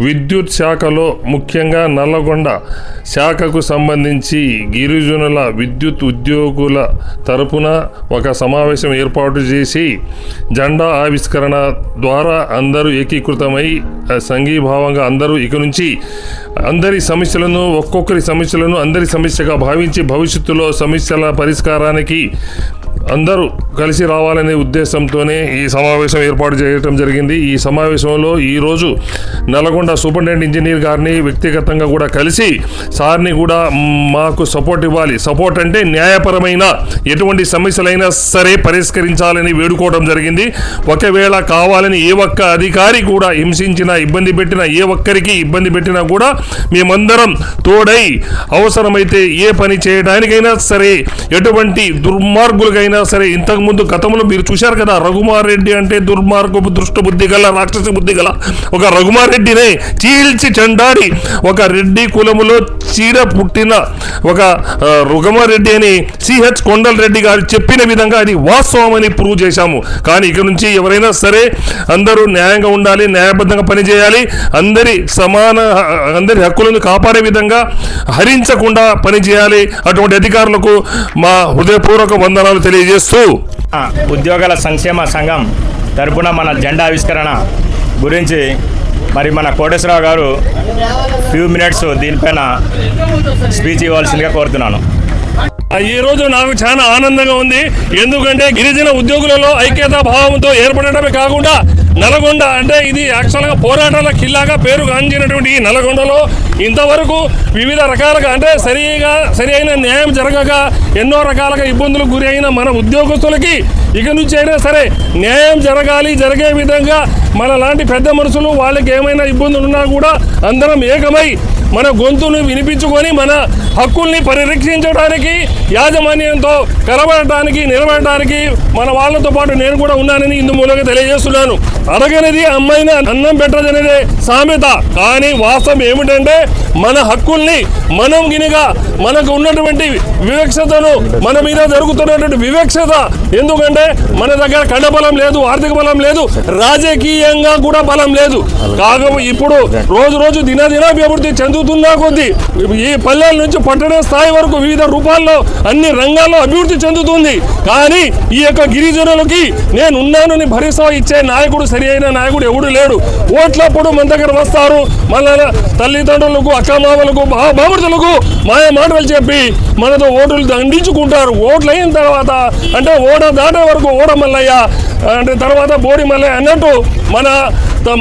విద్యుత్ శాఖలో ముఖ్యంగా నల్లగొండ శాఖకు సంబంధించి గిరిజనుల విద్యుత్ ఉద్యోగుల తరపున ఒక సమావేశం ఏర్పాటు చేసి జెండా ఆవిష్కరణ ద్వారా అందరూ ఏకీకృతమై సంఘీభావంగా అందరూ ఇక నుంచి అందరి సమస్యలను ఒక్కొక్కరి సమస్యలను అందరి సమస్యగా భావించి భవిష్యత్తులో సమస్యల పరిష్కారానికి అందరూ కలిసి రావాలనే ఉద్దేశంతోనే ఈ సమావేశం ఏర్పాటు చేయడం జరిగింది. ఈ సమావేశంలో ఈరోజు నల్గొండ సూపరింటెండెంట్ ఇంజనీర్ గారిని వ్యక్తిగతంగా కూడా కలిసి సార్ని కూడా మాకు సపోర్ట్ ఇవ్వాలి. సపోర్ట్ అంటే న్యాయపరమైన ఎటువంటి సమస్యలైనా సరే పరిష్కరించాలని వేడుకోవడం జరిగింది. ఒకవేళ కావాలని ఏ ఒక్క అధికారి కూడా హింసించిన ఇబ్బంది పెట్టిన ఏ ఒక్కరికి ఇబ్బంది పెట్టినా కూడా మేమందరం తోడై అవసరమైతే ఏ పని చేయడానికైనా సరే ఎటువంటి దుర్మార్గులకైనా సరే ఇంతకుముందు గతంలో మీరు చూశారు కదా రఘుమార్ రెడ్డి అంటే దుర్మార్గపు దృష్ట బుద్ధి గల రాక్షస బుద్ధి గల ఒక రఘుమారెడ్డినే చీల్చి చెండాడి ఒక రెడ్డి కులములో చీడ పుట్టిన ఒక రఘుమారెడ్డి అని సిహెచ్ కొండల్ రెడ్డి గారు చెప్పిన విధంగా అది వాస్తవం అని ప్రూవ్ చేశాము. కానీ ఇక నుంచి ఎవరైనా సరే అందరూ న్యాయంగా ఉండాలి న్యాయబద్ధంగా పనిచేయాలి అందరి సమాన అందరి హక్కులను కాపాడే విధంగా హరించకుండా పనిచేయాలి అటువంటి అధికారులకు మా హృదయపూర్వక వందనాలు తెలియజేస్తూ ఉద్యోగాల సంక్షేమ సంఘం తరపున మన జెండా ఆవిష్కరణ గురించి మరి మన కోటేశ్వరరావు గారు ఫ్యూ మినిట్స్ దీనిపైన స్పీచ్ ఇవ్వాల్సిందిగా కోరుతున్నాను. ఈ రోజు నాకు చాలా ఆనందంగా ఉంది. ఎందుకంటే గిరిజన ఉద్యోగులలో ఐక్యతా భావంతో ఏర్పడటమే కాకుండా నల్గొండ అంటే ఇది యాక్చువల్గా పోరాటాల కిల్లాగా పేరు గాంచినటువంటి ఈ నల్గొండలో ఇంతవరకు వివిధ రకాలుగా అంటే సరిగా సరి అయిన న్యాయం జరగక ఎన్నో రకాలుగా ఇబ్బందులకు గురి అయిన మన ఉద్యోగస్తులకి ఇక నుంచి అయినా సరే న్యాయం జరగాలి జరిగే విధంగా మన లాంటి పెద్ద మనుషులు వాళ్ళకి ఏమైనా ఇబ్బందులు ఉన్నా కూడా అందరం ఏకమై మన గొంతును వినిపించుకొని మన హక్కుల్ని పరిరక్షించడానికి యాజమాన్యంతో కలబడటానికి నిలబడటానికి మన వాళ్ళతో పాటు నేను కూడా ఉన్నానని ఇందు మూలంగా తెలియజేస్తున్నాను. అడగనిది అమ్మాయిన అన్నం పెట్టదనేదే సామెత. కానీ వాస్తవం ఏమిటంటే మన హక్కుల్ని మనం గినిగా మనకు ఉన్నటువంటి వివక్షతను మన మీద జరుగుతున్నటువంటి వివక్షత. ఎందుకంటే మన దగ్గర కళ్ళ బలం లేదు ఆర్థిక బలం లేదు రాజకీయంగా కూడా బలం లేదు. కాకపోతే ఇప్పుడు రోజు రోజు దినదిన అభివృద్ధి చెందుతున్నా కొద్దీ ఈ పల్లెల నుంచి పట్టణ స్థాయి వరకు వివిధ రూపాల్లో అన్ని రంగాల్లో అభివృద్ధి చెందుతుంది. కానీ ఈ యొక్క గిరిజనులకి నేను ఉన్నానని భరోసా ఇచ్చే నాయకుడు సరి అయిన నాయకుడు ఎవడు లేడు. ఓట్లప్పుడు మన దగ్గర వస్తారు. మళ్ళా తల్లిదండ్రులకు అక్కమామలకు బామృతులకు మాయ మాటలు చెప్పి మనతో ఓటులు దండించుకుంటారు. ఓట్లు అయిన తర్వాత అంటే ఓడ దాటే వరకు ఓడ మల్లయ్య అంటే తర్వాత బోడి అన్నట్టు మన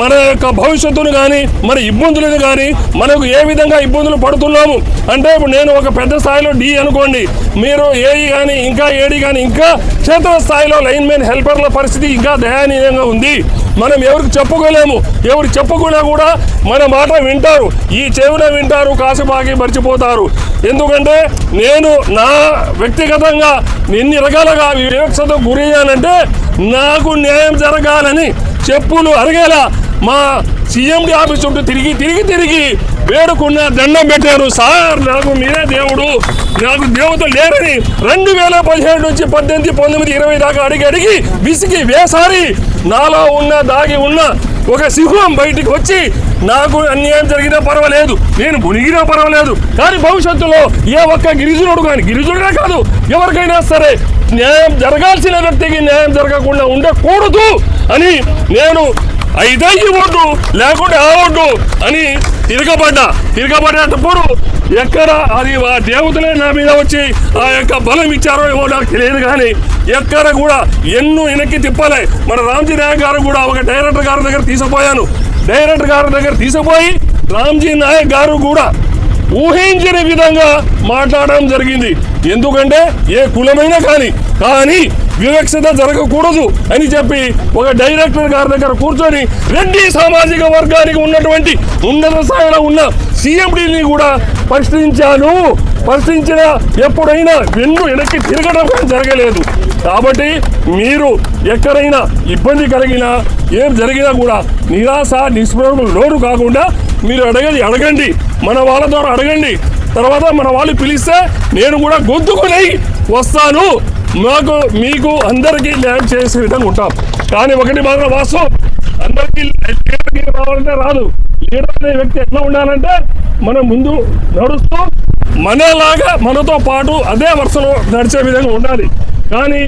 మన యొక్క భవిష్యత్తును కానీ మన ఇబ్బందులను కానీ మనకు ఏ విధంగా ఇబ్బందులు పడుతున్నాము? అంటే ఇప్పుడు నేను ఒక పెద్ద స్థాయిలో డి అనుకోండి. మీరు ఏఈ కానీ ఇంకా ఏడి కానీ ఇంకా క్షేత్ర స్థాయిలో లైన్మెన్ హెల్పర్ల పరిస్థితి ఇంకా దయానీయంగా ఉంది. మనం ఎవరికి చెప్పుకోలేము. ఎవరు చెప్పుకున్నా కూడా మన మాట వింటారు. ఈ చెవిన వింటారు కాసుబాకి మర్చిపోతారు. ఎందుకంటే నేను నా వ్యక్తిగతంగా ఎన్ని రకాలుగా వివక్షత గురయ్యానంటే నాకు న్యాయం జరగాలని చెప్పులు అరగేలా మా సీఎండి ఆఫీస్ చుట్టూ తిరిగి తిరిగి తిరిగి వేడుకున్న దండం పెట్టారు. సార్ నాకు మీరే దేవుడు. నాకు దేవత లేరని రెండు వేల పదిహేడు నుంచి పద్దెనిమిది పంతొమ్మిది ఇరవై దాకా అడిగి అడిగి విసిగి వేసారి. నాలో ఉన్న దాగి ఉన్న ఒక సింహం బయటికి వచ్చి నాకు అన్యాయం జరిగినా పర్వాలేదు. నేను మునిగినా పర్వాలేదు. కానీ భవిష్యత్తులో ఏ ఒక్క గిరిజనుడు కానీ గిరిజనుడే కాదు ఎవరికైనా సరే న్యాయం జరగాల్సిన వ్యక్తికి న్యాయం జరగకుండా ఉండకూడదు అని నేను అయితే ఈ లేకుంటే ఆ అని తిరగబడ్డా. తిరగబడేటప్పుడు ఎక్కడ అది ఆ దేవతలే నా మీద వచ్చి ఆ యొక్క బలం ఇచ్చారో ఏమో నాకు తెలియదు కానీ ఎక్కడ కూడా ఎన్నో వెనక్కి తిప్పాలి. మన రామ్జీ నాయక్ గారు కూడా ఒక డైరెక్టర్ గారి దగ్గర తీసుకుపోయాను. డైరెక్టర్ గారి దగ్గర తీసుకుపోయి రామ్జీ నాయక్ గారు కూడా ఊహించని విధంగా మాట్లాడడం జరిగింది. ఎందుకంటే ఏ కులమైనా కానీ కానీ వివక్షత జరగకూడదు అని చెప్పి ఒక డైరెక్టర్ గారి దగ్గర కూర్చొని రెడ్డి సామాజిక వర్గానికి ఉన్నటువంటి ఉన్నత స్థాయిలో ఉన్న సీఎండిని కూడా ప్రశ్నించాను. ప్రశ్నించిన ఎప్పుడైనా వెన్ను వెనక్కి తిరగడం జరగలేదు. కాబట్టి మీరు ఎక్కడైనా ఇబ్బంది కలిగినా ఏం జరిగినా కూడా నిరాశ నిస్పృహలు లోడు కాకుండా మీరు అడగది అడగండి. మన వాళ్ళ ద్వారా అడగండి. తర్వాత మన వాళ్ళు పిలిస్తే నేను కూడా గొంతుకుని వస్తాను. మాకు మీకు అందరికీ ల్యాబ్ చేసే విధంగా ఉంటాం. కానీ ఒకటి మాత్రం వాస్తవం. అందరికీ లీడర్కి రావాలంటే రాదు. లీడర్ అనే వ్యక్తి ఎట్లా ఉండాలంటే మనం ముందు నడుస్తూ మనలాగా మనతో పాటు అదే వరుసలో నడిచే విధంగా ఉండాలి. కానీ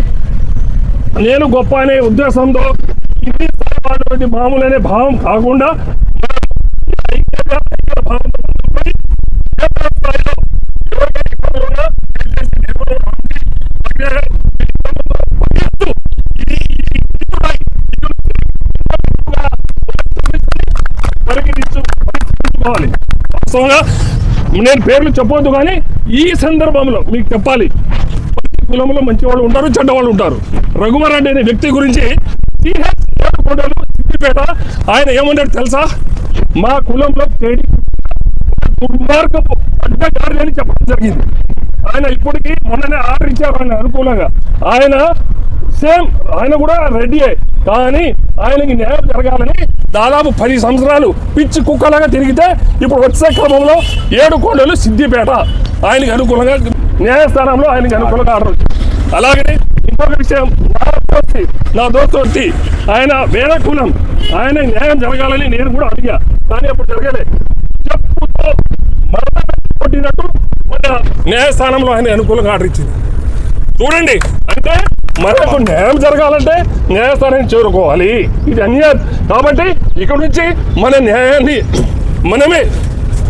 నేను గొప్ప అనే ఉద్దేశంతో ఇది మామూలు అనే భావం కాకుండా భావంతో క్షేత్ర స్థాయిలో ఎవరికైనా ఇబ్బందులు ఉన్నా దయచేసి నిర్మూలన ఇది పరిగణించుకోవాలి వాస్తవంగా నేను పేర్లు చెప్పొద్దు కానీ ఈ సందర్భంలో మీకు చెప్పాలి. కులంలో మంచి వాళ్ళు ఉంటారు చెడ్డ వాళ్ళు ఉంటారు. రఘువరెడ్డి అనే వ్యక్తి గురించి ఆయన ఏమన్నాడు తెలుసా? మా కులంలో తేడి దుర్మార్గపు అడ్డగారి అని చెప్పడం జరిగింది. ఆయన ఇప్పటికీ మొన్ననే ఆర్డర్ ఇచ్చారు ఆయన అనుకూలంగా. ఆయన సేమ్ ఆయన కూడా రెడీయే కానీ ఆయనకి న్యాయం జరగాలని దాదాపు పది సంవత్సరాలు పిచ్చి కుక్కలాగా తిరిగితే ఇప్పుడు వచ్చే క్రమంలో ఏడు కోడలు సిద్దిపేట ఆయనకి అనుకూలంగా న్యాయస్థానంలో ఆయనకి అనుకూలంగా ఆర్డర్ అలాగే ఇంకొక విషయం నా దోస్తి నా దోస్తు ఆయన వేరే కులం. ఆయన న్యాయం జరగాలని నేను కూడా అడిగా. కానీ అప్పుడు జరగలేదు కొట్టినట్టు మన న్యాయస్థానంలో ఆయన అనుకూలంగా ఆర్డర్ ఇచ్చింది. చూడండి అంటే మనకు న్యాయం జరగాలంటే న్యాయస్థానాన్ని చేరుకోవాలి. ఇది అన్యాయం. కాబట్టి ఇక్కడ నుంచి మన న్యాయాన్ని మనమే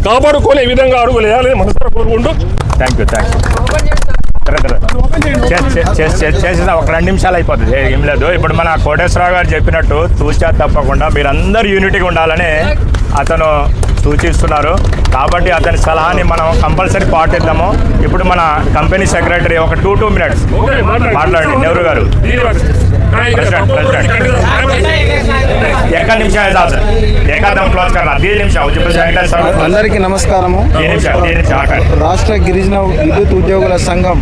కాపాడుకునే విధంగా అడుగులు వేయాలని మనసులో కోరుకుంటూ. థ్యాంక్ యూ థ్యాంక్ యూ చేసిన ఒక రెండు నిమిషాలు అయిపోతుంది. ఏం లేదు. ఇప్పుడు మన కోటేశ్వరరావు గారు చెప్పినట్టు తూచా తప్పకుండా మీరందరూ యూనిటీగా ఉండాలని అతను సూచిస్తున్నారు. కాబట్టి అతని సలహాని మనం కంపల్సరీ పాటిద్దాము. ఇప్పుడు మన కంపెనీ సెక్రటరీ ఒక టూ టూ మినిట్స్ మాట్లాడండి. నెహ్రూ గారు. అందరికీ నమస్కారము. రాష్ట్ర గిరిజన విద్యుత్ ఉద్యోగుల సంఘం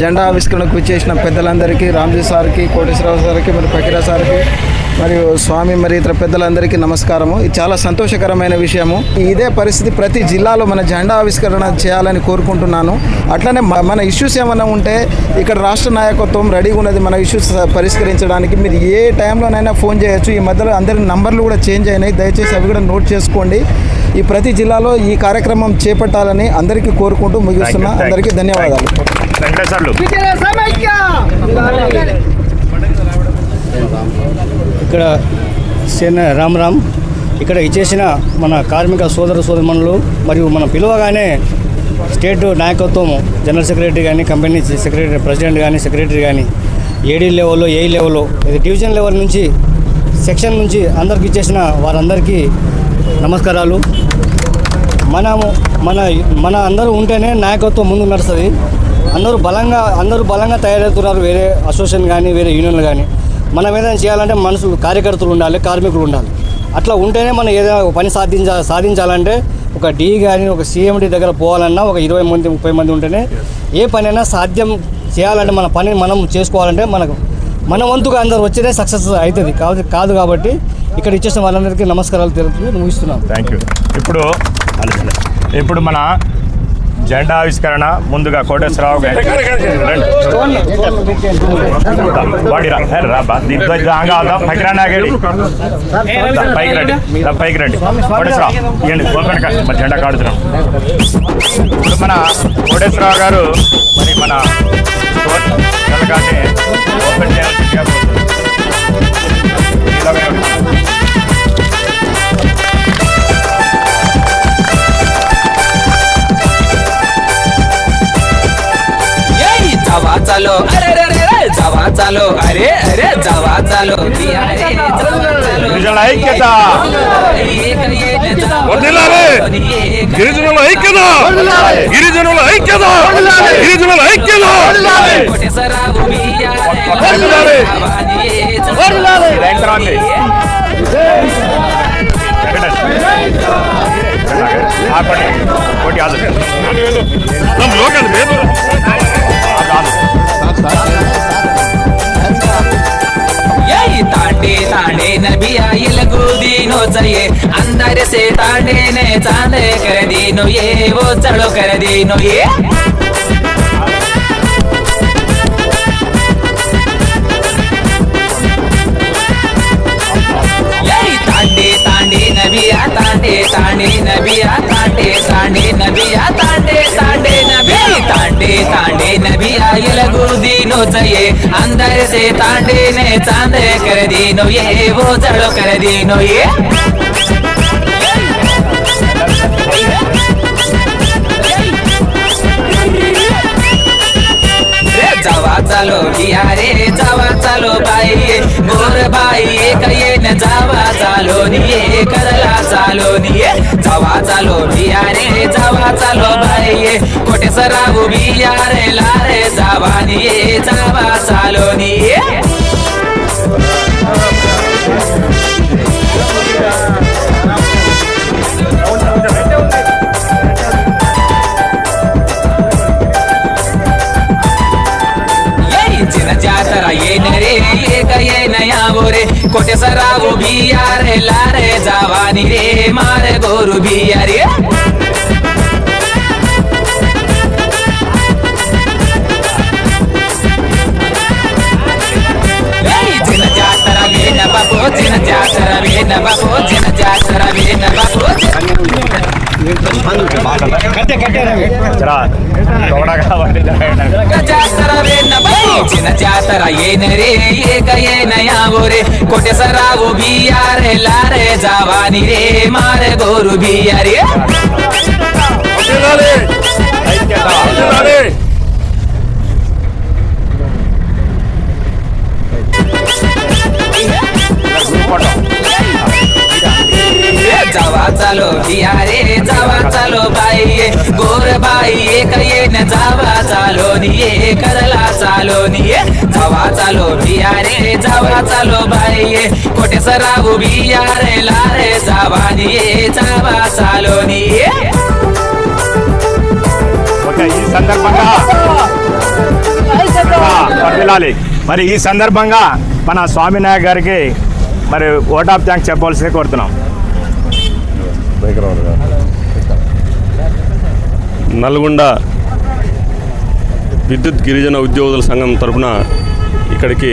జెండా ఆవిష్కరణకు చేసిన పెద్దలందరికీ రామ్జీ సార్కి కోటేశ్వరరావు సార్కి మరి పకిరా సార్కి మరియు స్వామి మరి ఇతర పెద్దలందరికీ నమస్కారము. ఇది చాలా సంతోషకరమైన విషయము. ఇదే పరిస్థితి ప్రతి జిల్లాలో మన జెండా ఆవిష్కరణ చేయాలని కోరుకుంటున్నాను. అట్లనే మన ఇష్యూస్ ఏమైనా ఉంటే ఇక్కడ రాష్ట్ర నాయకత్వం రెడీగా ఉన్నది మన ఇష్యూస్ పరిష్కరించడానికి. మీరు ఏ టైంలోనైనా ఫోన్ చేయొచ్చు. ఈ మధ్యలో అందరి నంబర్లు కూడా చేంజ్ అయినాయి. దయచేసి అవి కూడా నోట్ చేసుకోండి. ఈ ప్రతి జిల్లాలో ఈ కార్యక్రమం చేపట్టాలని అందరికీ కోరుకుంటూ ముగిస్తున్నా. అందరికీ ధన్యవాదాలు. ఇక్కడ సేన రామ్ రామ్. ఇక్కడ ఇచ్చేసిన మన కార్మిక సోదర సోదరుమణులు మరియు మనం పిలువగానే స్టేట్ నాయకత్వం జనరల్ సెక్రటరీ కానీ కంపెనీ సెక్రటరీ ప్రెసిడెంట్ కానీ సెక్రటరీ కానీ ఏడీ లెవెల్లో ఏ లెవెల్లో ఇది డివిజన్ లెవెల్ నుంచి సెక్షన్ నుంచి అందరికి ఇచ్చేసిన వారందరికీ నమస్కారాలు. మనము మన మన అందరూ ఉంటేనే నాయకత్వం ముందు నడుస్తుంది. అందరూ బలంగా అందరూ బలంగా తయారవుతున్నారు వేరే అసోసియేషన్ కానీ వేరే యూనియన్లు కానీ. మనం ఏదైనా చేయాలంటే మనుషులు కార్యకర్తలు ఉండాలి కార్మికులు ఉండాలి. అట్లా ఉంటేనే మనం ఏదైనా పని సాధించా సాధించాలంటే ఒక డి కానీ ఒక సీఎండి దగ్గర పోవాలన్నా ఒక ఇరవై మంది ముప్పై మంది ఉంటేనే ఏ పనైనా సాధ్యం చేయాలంటే మన పని మనం చేసుకోవాలంటే మనకు మన వంతుగా అందరు వచ్చేదే సక్సెస్ అవుతుంది కాదు కాదు కాబట్టి ఇక్కడ ఇచ్చేసిన వాళ్ళందరికీ నమస్కారాలు తెలుపుతూ ముగిస్తున్నాను థ్యాంక్ యూ ఇప్పుడు ఇప్పుడు మన జెండా ఆవిష్కరణ ముందుగా కోటేశ్వరరావు పైకి రండి పైకి రండి. కోటేశ్వరరావు ఇవ్వండి కాదు మరి జెండా కాడుతున్నాం. ఇప్పుడు మన కోటేశ్వరరావు గారు మరి మన ఓపెన్ చేయాల్సిందిగా जावा चलो अरे अरे अरे जावा चलो अरे अरे जावा चलो दिया रे గిరిజనుల ఐక్యత. వర్ధిల్లాలి గిరిజనుల ఐక్యత. గిరిజనుల ఐక్యత. గిరిజనుల ఐక్యత. వర్ధిల్లాలి వర్ధిల్లాలి రైతరాన్ని ఆపండి. ఒకటి ఆదు నమ్మ లోకల్ వేదు तांडे तांडे नबिया अंदर से ताने ने चाँद कर दीनो ये, वो चलो कर दीनो ये. तांडे तांडे नबिया ताने ताने नबिया, तांडे ताने नबिया. तांडे तांडे नबिया एलगू दीनो चये अंदर से तांडे ने चांदे कर दीनो ये वो जड़ो कर दीनो ये जावा चालो बिया रे जावा चालो बाई. गोर बाई एक येन जावा चालो निये करला चालो निये. जावा चालो बिया रे जावा चालो बाई. कोटे सराव बिया रे लारे जावा निये जावा चालो निये. পানি রে মার গরু বিয়ারে బాబు చిన్న జాతర వేణ బాబు చిన్న జాతర వేణ బాబు करते करते जरा दौड़ा का वाले जातरवे नबई चिन जातर ये नरे ये गए नया बोरे कोटे सरावो भी यार लारे जावानी रे मारे गोरु भी यार ये जावा चालो बियारे जावा चालो बाई गोर बाई एक येन जावा चालो निये करला चालो निये जावा चालो बियारे जावा चालो बाई कोटे सराऊ बियारे लारे जावा निये जावा चालो निये ఓకే ఈ సందర్భంగా ఆ, వర్ధిల్లాలి మరి ఈ సందర్భంగా మన స్వామినాయక్ గారికి మరి ఓట్ ఆఫ్ థ్యాంక్స్ చెప్పవలసింది కోరుతున్నాం నల్గొండ విద్యుత్ గిరిజన ఉద్యోగుల సంఘం తరపున ఇక్కడికి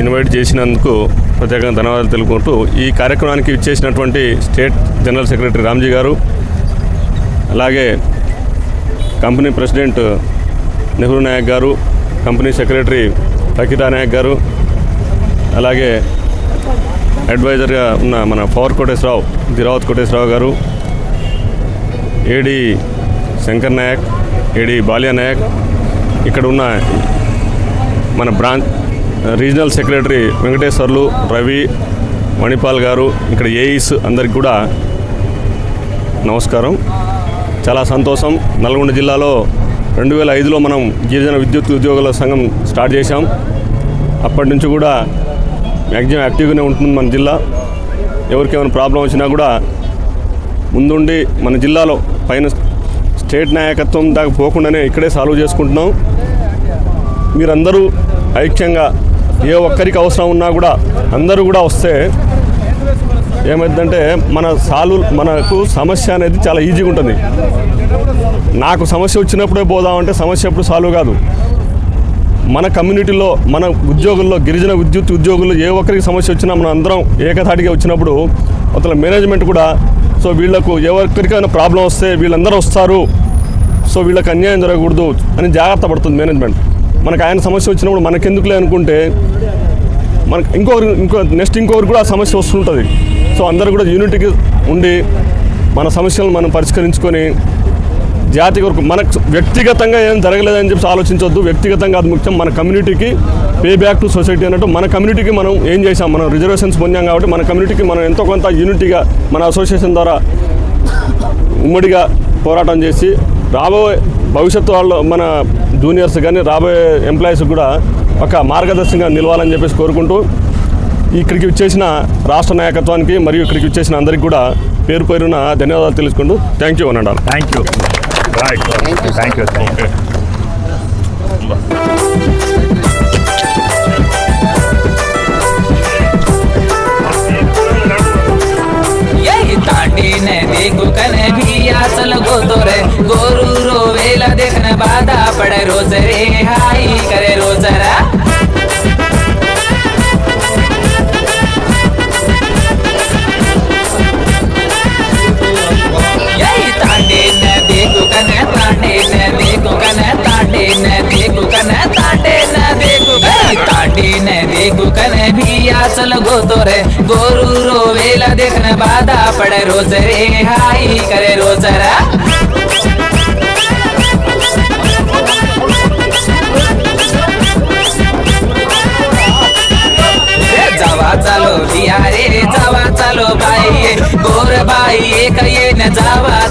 ఇన్వైట్ చేసినందుకు ప్రత్యేకంగా ధన్యవాదాలు తెలుపుకుంటూ ఈ కార్యక్రమానికి ఇచ్చేసినటువంటి స్టేట్ జనరల్ సెక్రటరీ రామ్జీ గారు అలాగే కంపెనీ ప్రెసిడెంట్ నెహ్రూ నాయక్ గారు కంపెనీ సెక్రటరీ ఫకీరా నాయక్ గారు అలాగే అడ్వైజర్గా ఉన్న మన పవర్ కోటేశ్వరరావు దిరావత్ కోటేశ్వరరావు గారు ఏడి శంకర్ నాయక్ ఏడి బాలియా నాయక్ ఇక్కడ ఉన్న మన branch regional secretary Venkateswarlu Ravi Manipal గారు ఇక్కడ ఏఈస్ అందరికి కూడా నమస్కారం. చాలా సంతోషం. నల్గొండ జిల్లాలో రెండు వేల ఐదులో మనం గిరిజన విద్యుత్ ఉద్యోగుల సంఘం స్టార్ట్ చేశాం. అప్పటి నుంచి కూడా మ్యాక్సిమం యాక్టివ్గానే ఉంటుంది మన జిల్లా. ఎవరికేమైనా ప్రాబ్లం వచ్చినా కూడా ముందుండి మన జిల్లాలో పైన స్టేట్ నాయకత్వం దాకా పోకుండానే ఇక్కడే సాల్వ్ చేసుకుంటున్నాం. మీరందరూ ఐక్యంగా ఏ ఒక్కరికి అవసరం ఉన్నా కూడా అందరూ కూడా వస్తే ఏమైందంటే మన సాల్వ్ మనకు సమస్య అనేది చాలా ఈజీగా ఉంటుంది. నాకు సమస్య వచ్చినప్పుడే పోదామంటే సమస్య ఎప్పుడు సాల్వ్ కాదు. మన కమ్యూనిటీలో మన ఉద్యోగుల్లో గిరిజన విద్యుత్ ఉద్యోగుల్లో ఏ ఒక్కరికి సమస్య వచ్చినా మనం అందరం ఏకధాటిగా వచ్చినప్పుడు అతను మేనేజ్మెంట్ కూడా సో వీళ్ళకు ఎవరికైనా ప్రాబ్లం వస్తే వీళ్ళందరూ వస్తారు. సో వీళ్ళకి అన్యాయం జరగకూడదు అని జాగ్రత్త పడుతుంది మేనేజ్మెంట్. మనకు ఆయన సమస్య వచ్చినప్పుడు మనకెందుకులే అనుకుంటే మనకు ఇంకొకరు ఇంకో నెక్స్ట్ ఇంకొకరు కూడా ఆ సమస్య వస్తుంటుంది. సో అందరూ కూడా యూనిటీకి ఉండి మన సమస్యలను మనం పరిష్కరించుకొని జాతి కొరకు మనకు వ్యక్తిగతంగా ఏం జరగలేదని చెప్పి ఆలోచించవద్దు వ్యక్తిగతంగా అది ముఖ్యం. మన కమ్యూనిటీకి పే బ్యాక్ టు సొసైటీ అన్నట్టు మన కమ్యూనిటీకి మనం ఏం చేసాం మనం రిజర్వేషన్స్ పొందాం కాబట్టి మన కమ్యూనిటీకి మనం ఎంతో కొంత యూనిటీగా మన అసోసియేషన్ ద్వారా ఉమ్మడిగా పోరాటం చేసి రాబోయే భవిష్యత్తు వాళ్ళు మన జూనియర్స్ కానీ రాబోయే ఎంప్లాయీస్ కూడా ఒక మార్గదర్శకంగా నిలవాలని చెప్పేసి కోరుకుంటూ ఇక్కడికి వచ్చేసిన రాష్ట్ర నాయకత్వానికి మరియు ఇక్కడికి వచ్చేసిన అందరికీ కూడా పేరు పేరున ధన్యవాదాలు తెలుసుకుంటూ. థ్యాంక్ యూ అనండి thank you Right. Thank you. Thank you. Thank you. यही तांडी ने देखो कने भी आसल गो तोरे गोरू रोवेला देखने बाधा पड़े रोज रे, हाई करे रोज रा रोजरा भैया चल गोतो रे गोरू रोवेला देखन बाधा पड़े। रोज रे हाई करे रोज रा। चालो बाई गोर बाई एक ये न जावा